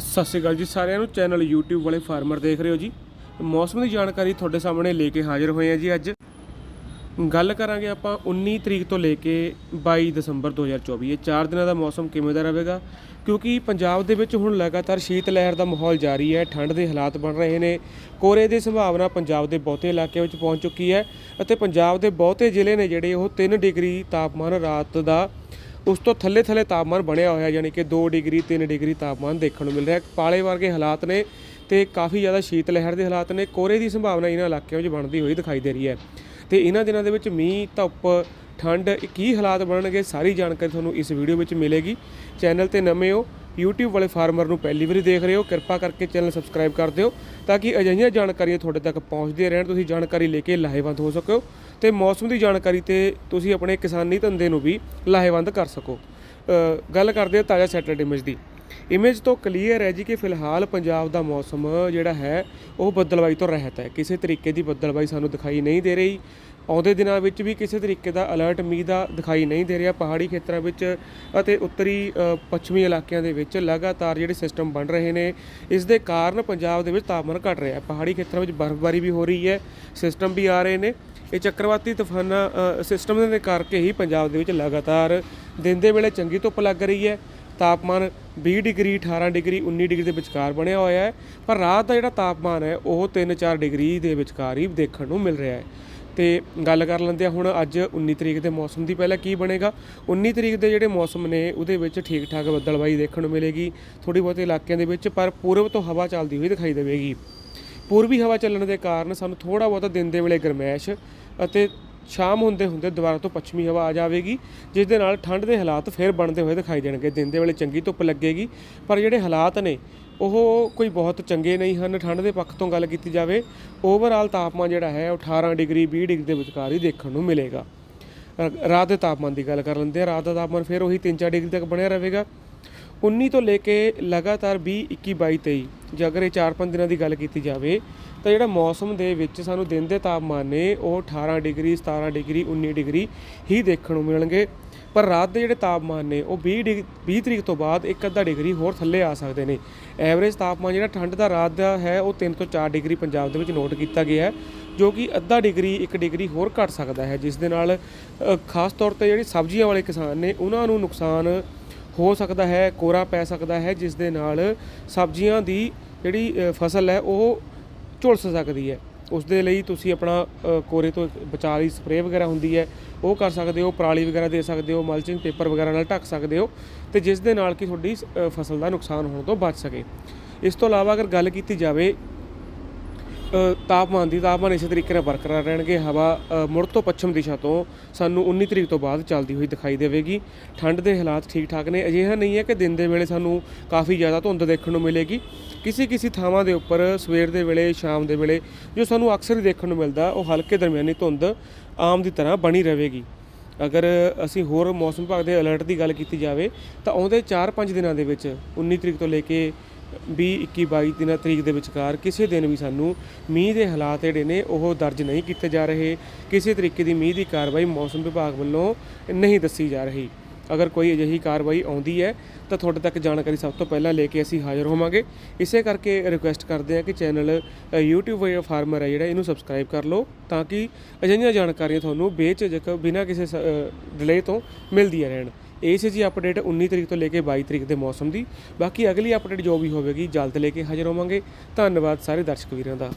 ਸਤਿ ਸ਼੍ਰੀ ਅਕਾਲ ਜੀ ਸਾਰਿਆਂ ਨੂੰ। ਚੈਨਲ YouTube ਵਾਲੇ ਫਾਰਮਰ ਦੇਖ ਰਹੇ ਹੋ ਜੀ। ਮੌਸਮ ਦੀ ਜਾਣਕਾਰੀ ਤੁਹਾਡੇ ਸਾਹਮਣੇ ਲੈ ਕੇ ਹਾਜ਼ਰ ਹੋਏ ਹਾਂ ਜੀ ਅੱਜ। ਗੱਲ ਕਰਾਂਗੇ ਆਪਾਂ 19 ਤਰੀਕ ਤੋਂ ਲੈ ਕੇ 22 ਦਸੰਬਰ 2024 ਇਹ 4 ਦਿਨਾਂ ਦਾ ਮੌਸਮ ਕਿਵੇਂ ਦਾ ਰਹੇਗਾ? ਕਿਉਂਕਿ ਪੰਜਾਬ ਦੇ ਵਿੱਚ ਹੁਣ ਲਗਾਤਾਰ ਸ਼ੀਤ ਲਹਿਰ ਦਾ ਮਾਹੌਲ ਜਾਰੀ ਹੈ, ਠੰਡ ਦੇ ਹਾਲਾਤ ਬਣ ਰਹੇ ਨੇ। ਕੋਰੇ ਦੀ ਸੰਭਾਵਨਾ ਪੰਜਾਬ ਦੇ ਬਹੁਤੇ ਇਲਾਕਿਆਂ ਵਿੱਚ ਪਹੁੰਚ ਚੁੱਕੀ ਹੈ ਅਤੇ ਪੰਜਾਬ ਦੇ ਬਹੁਤੇ ਜ਼ਿਲ੍ਹੇ ਨੇ ਜਿਹੜੇ ਉਹ 3 ਡਿਗਰੀ ਤਾਪਮਾਨ ਰਾਤ ਦਾ ਉਸ ਤੋਂ ਥੱਲੇ ਥੱਲੇ ਤਾਪਮਾਨ ਬਣਿਆ ਹੋਇਆ, ਯਾਨੀ ਕਿ 2 ਡਿਗਰੀ 3 ਡਿਗਰੀ ਤਾਪਮਾਨ ਦੇਖਣ ਨੂੰ ਮਿਲ ਰਿਹਾ ਪਾਲੇ ਵਰਗੇ ਹਾਲਾਤ ਨੇ ਤੇ ਕਾਫੀ ਜ਼ਿਆਦਾ ਸ਼ੀਤ ਲਹਿਰ ਦੇ ਹਾਲਾਤ ਨੇ। ਕੋਰੇ ਦੀ ਸੰਭਾਵਨਾ ਇਹਨਾਂ ਇਲਾਕਿਆਂ ਵਿੱਚ ਬਣਦੀ ਹੋਈ ਦਿਖਾਈ ਦੇ ਰਹੀ ਹੈ। ਤੇ ਇਹਨਾਂ ਦਿਨਾਂ ਦੇ ਵਿੱਚ ਮੀਂਹ, ਧੁੱਪ, ਠੰਡ, ਕੀ ਹਾਲਾਤ ਬਣਨਗੇ ਸਾਰੀ ਜਾਣਕਾਰੀ ਤੁਹਾਨੂੰ ਇਸ ਵੀਡੀਓ ਵਿੱਚ ਮਿਲੇਗੀ। ਚੈਨਲ ਤੇ ਨਵੇਂ ਹੋ, YouTube ਵਾਲੇ ਫਾਰਮਰ ਨੂੰ ਪਹਿਲੀ ਵਾਰੀ ਦੇਖ ਰਹੇ ਹੋ, ਕਿਰਪਾ ਕਰਕੇ ਚੈਨਲ ਸਬਸਕ੍ਰਾਈਬ ਕਰ ਦਿਓ ਤਾਂ ਕਿ ਅਜਿਹੀਆਂ ਜਾਣਕਾਰੀਆਂ ਤੁਹਾਡੇ ਤੱਕ ਪਹੁੰਚਦੀਆਂ ਰਹਿਣ। ਤੁਸੀਂ ਜਾਣਕਾਰੀ ਲੈ ਕੇ ਲਾਹੇਵੰਦ ਹੋ ਸਕੋ। ਤੇ ਮੌਸਮ ਦੀ ਜਾਣਕਾਰੀ ਤੇ ਤੁਸੀਂ ਆਪਣੇ ਕਿਸਾਨੀ ਧੰਦੇ ਨੂੰ ਵੀ ਲਾਹੇਵੰਦ ਕਰ ਸਕੋ। ਗੱਲ ਕਰਦੇ ਹਾਂ ਤਾਜ਼ਾ ਸੈਟਲਡ ਇਮੇਜ ਦੀ। ਇਮੇਜ ਤੋਂ ਕਲੀਅਰ ਹੈ ਜੀ ਕਿ ਫਿਲਹਾਲ ਪੰਜਾਬ ਦਾ ਮੌਸਮ ਜਿਹੜਾ ਹੈ, ਉਹ ਬੱਦਲਵਾਈ ਤੋਂ ਰਹਿਤ ਹੈ। ਕਿਸੇ ਤਰੀਕੇ ਦੀ ਬੱਦਲਵਾਈ ਸਾਨੂੰ ਦਿਖਾਈ ਨਹੀਂ ਦੇ ਰਹੀ। ਆਉਂਦੇ ਦਿਨਾਂ ਵਿੱਚ ਵੀ ਕਿਸੇ ਤਰੀਕੇ ਦਾ ਅਲਰਟ ਮੀਂਹ ਦਾ ਦਿਖਾਈ ਨਹੀਂ ਦੇ ਰਿਹਾ। ਪਹਾੜੀ ਖੇਤਰਾਂ ਵਿੱਚ ਅਤੇ ਉੱਤਰੀ ਪੱਛਮੀ ਇਲਾਕਿਆਂ ਦੇ ਵਿੱਚ ਲਗਾਤਾਰ ਜਿਹੜੇ ਸਿਸਟਮ ਬਣ ਰਹੇ ਨੇ, ਇਸ ਦੇ ਕਾਰਨ ਪੰਜਾਬ ਦੇ ਵਿੱਚ ਤਾਪਮਾਨ ਘਟ ਰਿਹਾ ਹੈ। ਪਹਾੜੀ ਖੇਤਰਾਂ ਵਿੱਚ ਬਰਫ਼ਬਾਰੀ ਵੀ ਹੋ ਰਹੀ ਹੈ। ਸਿਸਟਮ ਵੀ ਆ ਰਹੇ ਨੇ। ਇਹ ਚੱਕਰਵਾਤੀ ਤੂਫਾਨਾਂ ਸਿਸਟਮ ਦੇ ਕਰਕੇ ਹੀ ਪੰਜਾਬ ਦੇ ਵਿੱਚ ਲਗਾਤਾਰ ਦਿਨ ਦੇ ਵੇਲੇ ਚੰਗੀ ਧੁੱਪ ਲੱਗ ਰਹੀ ਹੈ। ਤਾਪਮਾਨ 20 ਡਿਗਰੀ 18 ਡਿਗਰੀ 19 ਡਿਗਰੀ ਦੇ ਵਿਚਕਾਰ ਬਣਿਆ ਹੋਇਆ ਹੈ। ਪਰ ਰਾਤ ਦਾ ਜਿਹੜਾ ਤਾਪਮਾਨ ਹੈ, ਉਹ 3-4 ਡਿਗਰੀ ਦੇ ਵਿਚਕਾਰ ਹੀ ਦੇਖਣ ਨੂੰ ਮਿਲ ਰਿਹਾ ਹੈ। ਤੇ ਗੱਲ ਕਰ ਲੈਂਦੇ ਆ ਹੁਣ ਅੱਜ 19 ਤਰੀਕ ਦੇ ਮੌਸਮ ਦੀ। ਪਹਿਲਾਂ ਕੀ ਬਣੇਗਾ? 19 ਤਰੀਕ ਦੇ ਜਿਹੜੇ ਮੌਸਮ ਨੇ, ਉਹਦੇ ਵਿੱਚ ਠੀਕ ਠਾਕ ਬੱਦਲਬਾਈ ਦੇਖਣ ਨੂੰ ਮਿਲੇਗੀ। ਥੋੜੀ ਬਹੁਤੇ ਇਲਾਕਿਆਂ ਦੇ ਵਿੱਚ, ਪਰ ਪੂਰਬ ਤੋਂ ਹਵਾ ਚੱਲਦੀ ਹੋਈ ਦਿਖਾਈ ਦੇਵੇਗੀ। ਪੂਰਬੀ ਹਵਾ ਚੱਲਣ ਦੇ ਕਾਰਨ ਸਾਨੂੰ ਥੋੜਾ ਬਹੁਤਾ ਦਿਨ ਦੇ ਵੇਲੇ ਗਰਮੈਸ਼ ਅਤੇ ਸ਼ਾਮ ਹੁੰਦੇ ਹੁੰਦੇ ਦੁਬਾਰਾ ਤੋਂ ਪੱਛਮੀ ਹਵਾ ਆ ਜਾਵੇਗੀ, ਜਿਸ ਦੇ ਨਾਲ ਠੰਡ ਦੇ ਹਾਲਾਤ ਫੇਰ ਬਣਦੇ ਹੋਏ ਦਿਖਾਈ ਦੇਣਗੇ। ਦਿਨ ਦੇ ਵੇਲੇ ਚੰਗੀ ਧੁੱਪ ਲੱਗੇਗੀ, ਪਰ ਜਿਹੜੇ ਹਾਲਾਤ ਨੇ, ਉਹ ਕੋਈ ਬਹੁਤ ਚੰਗੇ ਨਹੀਂ ਹਨ। ਠੰਡ ਦੇ ਪੱਖ ਤੋਂ ਗੱਲ ਕੀਤੀ ਜਾਵੇ ਓਵਰਆਲ ਤਾਪਮਾਨ ਜਿਹੜਾ ਹੈ, ਉਹ 18 ਡਿਗਰੀ 20 ਡਿਗਰੀ ਦੇ ਵਿਚਕਾਰ ਹੀ ਦੇਖਣ ਨੂੰ ਮਿਲੇਗਾ। ਰਾਤ ਦੇ ਤਾਪਮਾਨ ਦੀ ਗੱਲ ਕਰ ਲੈਂਦੇ ਆ ਰਾਤ ਦਾ ਤਾਪਮਾਨ ਫਿਰ ਉਹੀ 3-4 ਡਿਗਰੀ ਤੱਕ ਬਣਿਆ ਰਹੇਗਾ। 19 ਤੋਂ ਲੈ ਕੇ ਲਗਾਤਾਰ 20 21 22 23 ਜੇ ਅਗਰ ਇਹ 4-5 ਦਿਨਾਂ ਦੀ ਗੱਲ ਕੀਤੀ ਜਾਵੇ, ਤਾਂ ਜਿਹੜਾ ਮੌਸਮ ਦੇ ਵਿੱਚ ਸਾਨੂੰ ਦਿਨ ਦੇ ਤਾਪਮਾਨ ਨੇ, ਉਹ 18 ਡਿਗਰੀ 17 ਡਿਗਰੀ 19 ਡਿਗਰੀ ਹੀ ਦੇਖਣ ਨੂੰ ਮਿਲਣਗੇ। ਪਰ ਰਾਤ ਦੇ ਜਿਹੜੇ ਤਾਪਮਾਨ ਨੇ, ਉਹ 20 ਡਿਗ 20 ਤਰੀਕ ਤੋਂ ਬਾਅਦ ਇੱਕ ਅੱਧਾ ਡਿਗਰੀ ਹੋਰ ਥੱਲੇ ਆ ਸਕਦੇ ਨੇ। ਐਵਰੇਜ ਤਾਪਮਾਨ ਜਿਹੜਾ ਠੰਡ ਦਾ ਰਾਤ ਦਾ ਹੈ, ਉਹ 3 ਤੋਂ 4 ਡਿਗਰੀ ਪੰਜਾਬ ਦੇ ਵਿੱਚ ਨੋਟ ਕੀਤਾ ਗਿਆ ਹੈ, ਜੋ ਕਿ ਅੱਧਾ ਡਿਗਰੀ 1 ਡਿਗਰੀ ਹੋਰ ਘਟ ਸਕਦਾ ਹੈ, ਜਿਸ ਦੇ ਨਾਲ ਖਾਸ ਤੌਰ ਤੇ ਜਿਹੜੀ ਸਬਜ਼ੀਆਂ ਵਾਲੇ ਕਿਸਾਨ ਨੇ, ਉਹਨਾਂ ਨੂੰ ਨੁਕਸਾਨ ਹੋ ਸਕਦਾ ਹੈ ਕੋਰਾ ਪੈ ਸਕਦਾ ਹੈ ਜਿਸ ਦੇ ਨਾਲ ਸਬਜ਼ੀਆਂ ਦੀ ਜਿਹੜੀ ਫਸਲ ਹੈ ਉਹ ਝੁਲਸ ਸਕਦੀ ਹੈ। ਉਸ ਦੇ ਲਈ ਤੁਸੀਂ ਆਪਣਾ ਕੋਰੇ ਤੋਂ ਬਚਾਅ ਲਈ ਸਪਰੇਅ ਵਗੈਰਾ ਹੁੰਦੀ ਹੈ ਉਹ ਕਰ ਸਕਦੇ ਹੋ ਪਰਾਲੀ ਵਗੈਰਾ ਦੇ ਸਕਦੇ ਹੋ ਮਲਚਿੰਗ ਪੇਪਰ ਵਗੈਰਾ ਨਾਲ ਢੱਕ ਸਕਦੇ ਹੋ ਤੇ ਜਿਸ ਦੇ ਨਾਲ ਕਿ ਤੁਹਾਡੀ ਅ, ਫਸਲ ਦਾ ਨੁਕਸਾਨ ਹੋਣ ਤੋਂ ਬਚ ਸਕੇ। ਇਸ ਤੋਂ ਇਲਾਵਾ ਅਗਰ ਗੱਲ ਕੀਤੀ ਜਾਵੇ ਤਾਪਮਾਨ ਦੀ ਤਾਪਮਾਨ ਇਸੇ ਤਰੀਕੇ ਨਾਲ ਬਰਕਰਾਰ ਰਹਿਣਗੇ। ਹਵਾ ਮੁੜ ਤੋਂ ਪੱਛਮ ਦਿਸ਼ਾ ਤੋਂ ਸਾਨੂੰ 19 ਤਰੀਕ ਤੋਂ ਬਾਅਦ ਚੱਲਦੀ ਹੋਈ ਦਿਖਾਈ ਦੇਵੇਗੀ। ਠੰਡ ਦੇ ਹਾਲਾਤ ਠੀਕ ਠਾਕ ਨੇ। ਅਜਿਹਾ ਨਹੀਂ ਹੈ ਕਿ ਦਿਨ ਦੇ ਵੇਲੇ ਸਾਨੂੰ ਕਾਫੀ ਜ਼ਿਆਦਾ ਧੁੰਦ ਦੇਖਣ ਨੂੰ ਮਿਲੇਗੀ। ਕਿਸੇ ਕਿਸੇ ਥਾਵਾਂ ਦੇ ਉੱਪਰ ਸਵੇਰ ਦੇ ਵੇਲੇ, ਸ਼ਾਮ ਦੇ ਵੇਲੇ ਜੋ ਸਾਨੂੰ ਅਕਸਰ ਹੀ ਦੇਖਣ ਨੂੰ ਮਿਲਦਾ, ਉਹ ਹਲਕੇ ਦਰਮਿਆਨੀ ਧੁੰਦ ਆਮ ਦੀ ਤਰ੍ਹਾਂ ਬਣੀ ਰਹੇਗੀ। ਅਗਰ ਅਸੀਂ ਹੋਰ ਮੌਸਮ ਵਿਭਾਗ ਦੇ ਅਲਰਟ ਦੀ ਗੱਲ ਕੀਤੀ ਜਾਵੇ, ਤਾਂ ਆਉਂਦੇ 4-5 ਦਿਨਾਂ ਦੇ ਵਿੱਚ 19 ਤਰੀਕ ਤੋਂ ਲੈ ਕੇ 20 21 22 ਦਿਨਾਂ ਤਰੀਕ ਦੇ ਵਿਚਕਾਰ ਕਿਸੇ ਦਿਨ ਵੀ ਸਾਨੂੰ ਮੀਂਹ ਦੇ ਹਾਲਾਤ ਜਿਹੜੇ ਨੇ ਉਹ ਦਰਜ ਨਹੀਂ ਕੀਤੇ ਜਾ ਰਹੇ। ਕਿਸੇ ਤਰੀਕੇ ਦੀ ਮੀਂਹ ਦੀ ਕਾਰਵਾਈ ਮੌਸਮ ਵਿਭਾਗ ਵੱਲੋਂ ਨਹੀਂ ਦੱਸੀ ਜਾ ਰਹੀ। ਅਗਰ ਕੋਈ ਅਜਿਹੀ ਕਾਰਵਾਈ ਆਉਂਦੀ ਹੈ ਤਾਂ ਤੁਹਾਡੇ ਤੱਕ ਜਾਣਕਾਰੀ ਸਭ ਤੋਂ ਪਹਿਲਾਂ ਲੈ ਕੇ ਅਸੀਂ ਹਾਜ਼ਰ ਹੋਵਾਂਗੇ। ਇਸੇ ਕਰਕੇ ਰਿਕੁਐਸਟ ਕਰਦੇ ਹਾਂ ਕਿ ਚੈਨਲ ਅ, YouTube ਫਾਰਮਰ ਹੈ ਜਿਹੜਾ ਇਹਨੂੰ ਸਬਸਕ੍ਰਾਈਬ ਕਰ ਲਓ ਤਾਂ ਕਿ ਅਜਿਹੀਆਂ ਜਾਣਕਾਰੀਆਂ ਤੁਹਾਨੂੰ ਬੇਝਿਜਕ ਬਿਨਾਂ ਕਿਸੇ ਡਿਲੇ ਤੋਂ ਮਿਲਦੀਆਂ ਰਹਿਣ। ਇਹ ਸੀ ਜੀ ਅਪਡੇਟ 19 ਤਰੀਕ ਤੋਂ ਲੈ ਕੇ 22 ਤਰੀਕ ਦੇ ਮੌਸਮ ਦੀ। ਬਾਕੀ ਅਗਲੀ ਅਪਡੇਟ ਜੋ ਵੀ ਹੋਵੇਗੀ ਜਲਦ ਲੈ ਕੇ ਹਾਜ਼ਰ ਹੋਵਾਂਗੇ। ਧੰਨਵਾਦ ਸਾਰੇ ਦਰਸ਼ਕ ਵੀਰਾਂ ਦਾ।